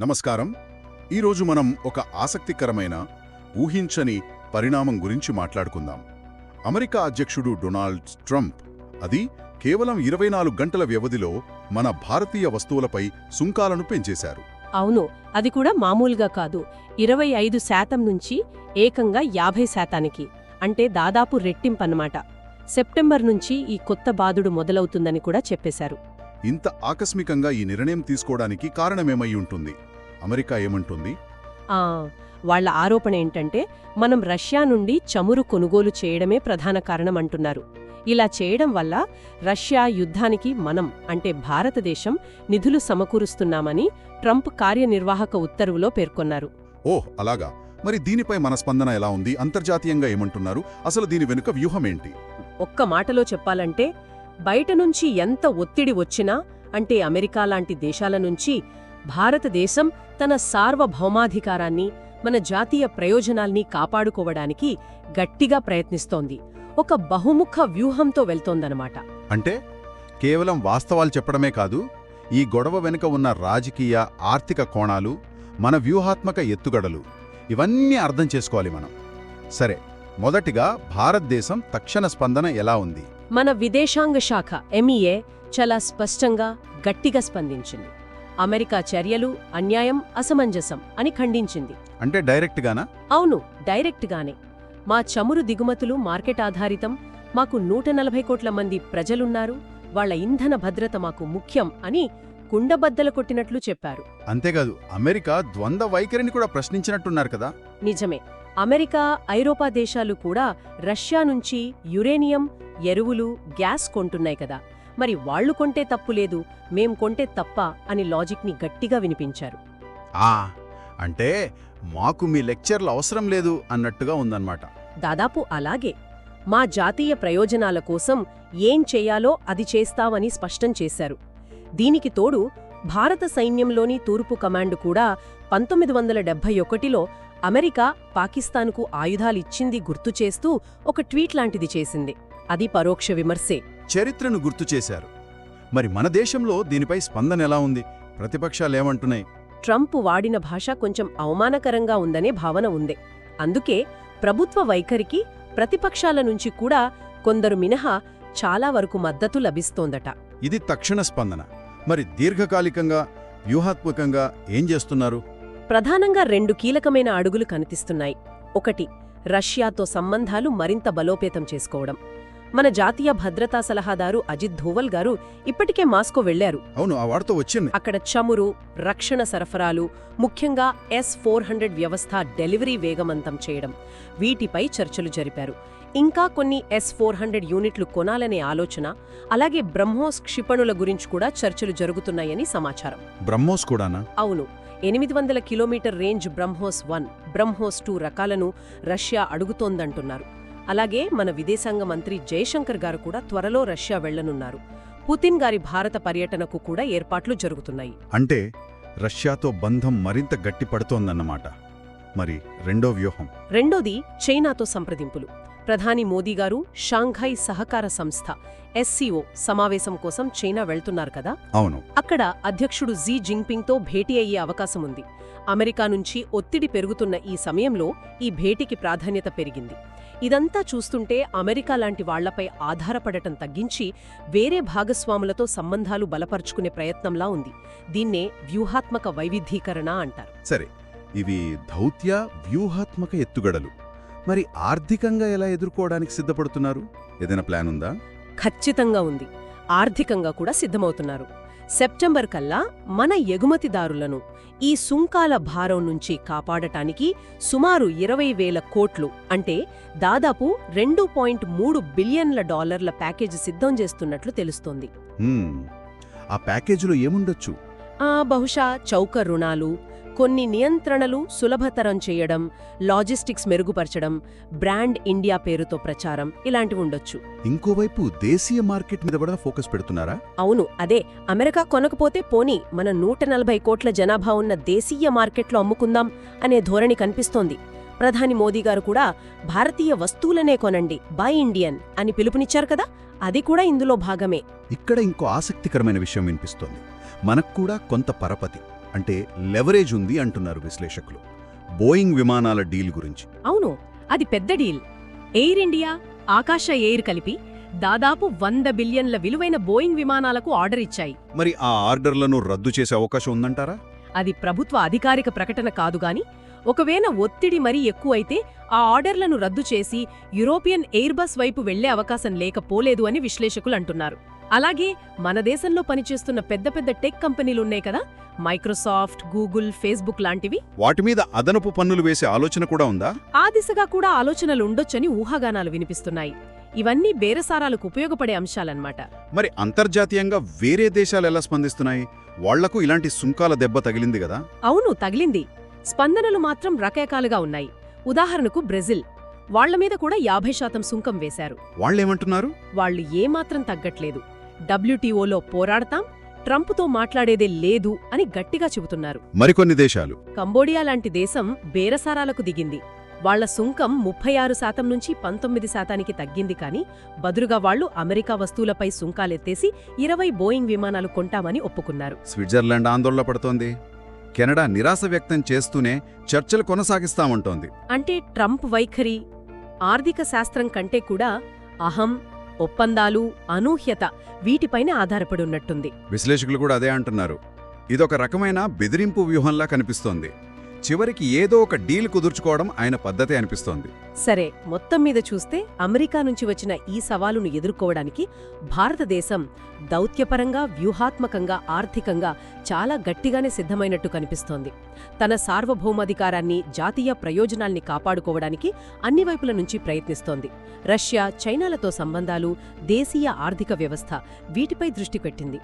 నమస్కారం. ఈరోజు మనం ఒక ఆసక్తికరమైన ఊహించని పరిణామం గురించి మాట్లాడుకుందాం. అమెరికా అధ్యక్షుడు డొనాల్డ్ ట్రంప్ అది కేవలం ఇరవై నాలుగు గంటల వ్యవధిలో మన భారతీయ వస్తువులపై సుంకాలను పెంచేశారు. అవును అది కూడా మామూలుగా కాదు. ఇరవై ఐదు శాతం నుంచి ఏకంగా యాభై శాతానికి అంటే దాదాపు రెట్టింపన్నమాట. సెప్టెంబర్ నుంచి ఈ కొత్త బాధుడు మొదలవుతుందని కూడా చెప్పేశారు. ఇంత ఆకస్మికంగా ఈ నిర్ణయం తీసుకోవడానికి కారణమేమై ఉంటుంది? అమెరికా ఏమంటుంది? ఆ వాళ్ళ ఆరోపణ ఏంటంటే మనం రష్యా నుండి చమురు కొనుగోలు చేయడమే ప్రధాన కారణం అంటున్నారు ఇలా చేయడం వల్ల రష్యా యుద్ధానికి మనం అంటే భారతదేశం నిధులు సమకూరుస్తున్నామని ట్రంప్ కార్యనిర్వాహక ఉత్తర్వులో పేర్కొన్నారు. ఓహ్ అలాగా. మరి దీనిపై మన స్పందన ఎలా ఉంది? అంతర్జాతీయంగా ఏమంటున్నారు? అసలు దీని వెనుక వ్యూహమేంటి? ఒక్క మాటలో చెప్పాలంటే బయట నుంచి ఎంత ఒత్తిడి వచ్చినా అంటే అమెరికా లాంటి దేశాల నుంచి భారతదేశం తన సార్వభౌమాధికారాన్ని మన జాతీయ ప్రయోజనాల్ని కాపాడుకోవడానికి గట్టిగా ప్రయత్నిస్తోంది. ఒక బహుముఖ వ్యూహంతో వెళ్తోందనమాట అంటే కేవలం వాస్తవాలు చెప్పడమే కాదు ఈ గొడవ వెనుక ఉన్న రాజకీయ ఆర్థిక కోణాలు మన వ్యూహాత్మక ఎత్తుగడలు ఇవన్నీ అర్థం చేసుకోవాలి మనం. సరే మొదటిగా భారతదేశం తక్షణ స్పందన ఎలా ఉంది? మన విదేశాంగ శాఖ ఎంఈఏ చాలా స్పష్టంగా గట్టిగా స్పందించింది. అమెరికా చర్యలు అన్యాయం అసమంజసం అని ఖండించింది. అంటే డైరెక్ట్గానా? అవును డైరెక్ట్గానే. మా చమురు దిగుమతులు మార్కెట్ ఆధారితం మాకు నూట నలభై కోట్ల మంది ప్రజలున్నారు వాళ్ళ ఇంధన భద్రత మాకు ముఖ్యం అని కుండబద్దల కొట్టినట్లు చెప్పారు. అంతేకాదు అమెరికా ద్వంద్వ వైఖరిని కూడా ప్రశ్నించినట్టున్నారు కదా? నిజమే. అమెరికా ఐరోపా దేశాలు కూడా రష్యా నుంచి యురేనియం ఎరువులు గ్యాస్ కొంటున్నాయి కదా. మరి వాళ్ళు కొంటే తప్పు లేదు మేం కొంటే తప్ప అని లాజిక్ని గట్టిగా వినిపించారు. ఆ అంటే మాకు మీ లెక్చర్లు అవసరం లేదు అన్నట్టుగా ఉందన్నమాట. దాదాపు అలాగే. మా జాతీయ ప్రయోజనాల కోసం ఏం చెయ్యాలో అది చేస్తామని స్పష్టం చేశారు. దీనికి తోడు భారత సైన్యంలోని తూర్పు కమాండ్ కూడా పంతొమ్మిది వందల డెబ్బై ఒకటిలో అమెరికా పాకిస్తాన్కు ఆయుధాలిచ్చింది గుర్తు చేస్తూ ఒక ట్వీట్ లాంటిది చేసింది. అది పరోక్ష విమర్శే. చరిత్రను గుర్తు చేశారు. మరి మన దేశంలో దీనిపై స్పందన ఎలా ఉంది? ప్రతిపక్షాలేమంటున్నాయి? ట్రంప్ వాడిన భాష కొంచెం అవమానకరంగా ఉందనే భావన ఉంది. అందుకే ప్రభుత్వ వైఖరికి ప్రతిపక్షాల నుంచి కూడా కొందరు మినహా చాలా వరకు మద్దతు లభిస్తోందట. ఇది తక్షణ స్పందన. మరి దీర్ఘకాలికంగా వ్యూహాత్మకంగా ఏం చేస్తున్నారు? ప్రధానంగా రెండు కీలకమైన అడుగులు కనిపిస్తున్నాయి. ఒకటి రష్యాతో సంబంధాలు మరింత బలోపేతం చేసుకోవడం. మన జాతీయ భద్రతా సలహాదారు అజిత్ ధోవల్ గారు ఇప్పటికే మాస్కో వెళ్ళారు అవును ఆ వార్త వచ్చింది. అక్కడ చమురు రక్షణ సరఫరాలు ముఖ్యంగా ఎస్ ఫోర్ హండ్రెడ్ వ్యవస్థ డెలివరీ వేగవంతం చేయడం వీటిపై చర్చలు జరిపారు. ఇంకా కొన్ని ఎస్ ఫోర్ హండ్రెడ్ యూనిట్లు కొనాలనే ఆలోచన అలాగే బ్రహ్మోస్ క్షిపణుల గురించి కూడా చర్చలు జరుగుతున్నాయని సమాచారం. బ్రహ్మోస్ కూడానా? అవును ఎనిమిది వందల kilometre range BrahMos one BrahMos two రకాలను రష్యా అడుగుతోందంటున్నారు. అలాగే మన విదేశాంగ మంత్రి జయశంకర్ గారు కూడా త్వరలో రష్యా వెళ్ళనున్నారు పుతిన్ గారి భారత పర్యటనకు కూడా ఏర్పాట్లు జరుగుతున్నాయి. అంటే రష్యాతో బంధం మరింత గట్టిపడుతోందన్నమాట. మరి రెండో వ్యూహం? రెండోది చైనాతో సంప్రదింపులు. ప్రధాని మోదీ గారు షాంఘై సహకార సంస్థ ఎస్సీఓ సమావేశం కోసం చైనా వెళ్తున్నారు కదా? అవును. అక్కడ అధ్యక్షుడు జీ జింగ్పింగ్తో భేటీ అయ్యే అవకాశం ఉంది. అమెరికా నుంచి ఒత్తిడి పెరుగుతున్న ఈ సమయంలో ఈ భేటీకి ప్రాధాన్యత పెరిగింది. ఇదంతా చూస్తుంటే అమెరికా లాంటి వాళ్ళపై ఆధారపడటం తగ్గించి వేరే భాగస్వాములతో సంబంధాలు బలపరుచుకునే ప్రయత్నంలా ఉంది. దీన్నే వ్యూహాత్మక వైవిధ్యీకరణ అంటారు. సరే ఇవి దౌత్య వ్యూహాత్మక ఎత్తుగడలు. మరి ఆర్థికంగా ఎలా ఎదుర్కోవడానికి సిద్ధపడుతున్నారు? ఏదైనా ప్లాన్ ఉందా? ఖచ్చితంగా ఉంది. ఆర్థికంగా కూడా సిద్ధమవుతున్నారు. సెప్టెంబర్ కల్లా మన ఎగుమతిదారులను ఈ సుంకాల భారం నుంచి కాపాడటానికి సుమారు ఇరవై వేల కోట్లు అంటే దాదాపు రెండు పాయింట్ మూడు బిలియన్ల డాలర్ల ప్యాకేజీ సిద్ధం చేస్తున్నట్లు తెలుస్తోంది. ఆ ప్యాకేజీలో ఏముండొచ్చు? బహుశా చౌక రుణాలు కొన్ని నియంత్రణలు సులభతరం చేయడం లాజిస్టిక్స్ మెరుగుపరచడం బ్రాండ్ ఇండియా పేరుతో ప్రచారం ఇలాంటివి ఉండొచ్చు. ఇంకోవైపు దేశీయ మార్కెట్ మీద కూడా ఫోకస్ పెడుతున్నారా? అవును అదే. అమెరికా కొనకపోతే పోనీ మన నూట నలభై కోట్ల జనాభా ఉన్న దేశీయ మార్కెట్లో అమ్ముకుందాం అనే ధోరణి కనిపిస్తోంది. ప్రధాని మోదీ గారు కూడా భారతీయ వస్తువులనే కొనండి బై ఇండియన్ అని పిలుపునిచ్చారు కదా అది కూడా ఇందులో భాగమే. ఇక్కడ ఇంకో ఆసక్తికరమైన విషయం వినిపిస్తోంది. మనకు కూడా కొంత పరపతి. అంటే లెవరేజ్ ఉంది అంటున్నారు విశ్లేషకులు. బోయింగ్ విమానాల డీల్ గురించి. అవును అది పెద్ద deal. Air India Akasa Air కలిపి దాదాపు వంద బిలియన్ల విలువైన బోయింగ్ విమానాలకు ఆర్డర్ ఇచ్చాయి. మరి ఆ ఆర్డర్లను రద్దు చేసే అవకాశం ఉందంటారా? అది ప్రభుత్వ అధికారిక ప్రకటన కాదుగాని ఒకవేళ ఒత్తిడి మరీ ఎక్కువైతే ఆ ఆర్డర్లను రద్దు చేసి యూరోపియన్ ఎయిర్బస్ వైపు వెళ్ళే అవకాశం లేకపోలేదు అని విశ్లేషకులు అంటున్నారు. అలాగే మన దేశంలో పనిచేస్తున్న పెద్ద పెద్ద టెక్ కంపెనీలున్నాయి కదా మైక్రోసాఫ్ట్ గూగుల్ ఫేస్బుక్ లాంటివి. వాటి మీద అదనపు పన్నులు వేసే ఆలోచన కూడా ఉందా? ఆ దిశగా కూడా ఆలోచనలు ఉండొచ్చని ఊహాగానాలు వినిపిస్తున్నాయి. ఇవన్నీ బేరసారాలకు ఉపయోగపడే అంశాలన్నమాట. మరి అంతర్జాతీయంగా వేరే దేశాలు ఎలా స్పందిస్తున్నాయి? వాళ్ళకు ఇలాంటి సుంకాల దెబ్బ తగిలింది కదా? అవును తగిలింది. స్పందనలు మాత్రం రకరకాలుగా ఉన్నాయి. ఉదాహరణకు బ్రెజిల్. వాళ్ళ మీద కూడా యాభై శాతం సుంకం వేశారు. వాళ్ళేమంటున్నారు? వాళ్ళు ఏమాత్రం తగ్గట్లేదు. డబ్ల్యూటీఓలో పోరాడతాం ట్రంప్తో మాట్లాడేదే లేదు అని గట్టిగా చెబుతున్నారు. మరికొన్ని దేశాలు. కంబోడియా లాంటి దేశం బేరసారాలకు దిగింది. వాళ్ళ సుంకం ముప్పై ఆరు శాతం నుంచి పంతొమ్మిది శాతానికి తగ్గింది కానీ బదులుగా వాళ్ళు అమెరికా వస్తువులపై సుంకాలెత్తేసి ఇరవై బోయింగ్ విమానాలు కొంటామని ఒప్పుకున్నారు. స్విట్జర్లాండ్ ఆందోళన పడుతోంది. కెనడా నిరాశ వ్యక్తం చేస్తూనే చర్చలు కొనసాగిస్తామంటోంది. అంటే ట్రంప్ వైఖరి ఆర్థిక శాస్త్రం కంటే కూడా అహం ఒప్పందాలు అనూహ్యత వీటిపైనే ఆధారపడి ఉన్నట్టుంది. విశ్లేషకులు కూడా అదే అంటున్నారు. ఇదొక రకమైన బెదిరింపు వ్యూహంలా కనిపిస్తోంది. చివరికి ఏదో ఒక డీల్ కుదుర్చుకోవడం ఆయన పద్ధతి అనిపిస్తోంది. సరే మొత్తం మీద చూస్తే అమెరికా నుంచి వచ్చిన ఈ సవాలును ఎదుర్కోవడానికి భారతదేశం దౌత్యపరంగా వ్యూహాత్మకంగా ఆర్థికంగా చాలా గట్టిగానే సిద్ధమైనట్టు కనిపిస్తోంది. తన సార్వభౌమాధికారాన్ని జాతీయ ప్రయోజనాల్ని కాపాడుకోవడానికి అన్ని వైపుల నుంచి ప్రయత్నిస్తోంది. రష్యా చైనాలతో సంబంధాలు దేశీయ ఆర్థిక వ్యవస్థ వీటిపై దృష్టి పెట్టింది.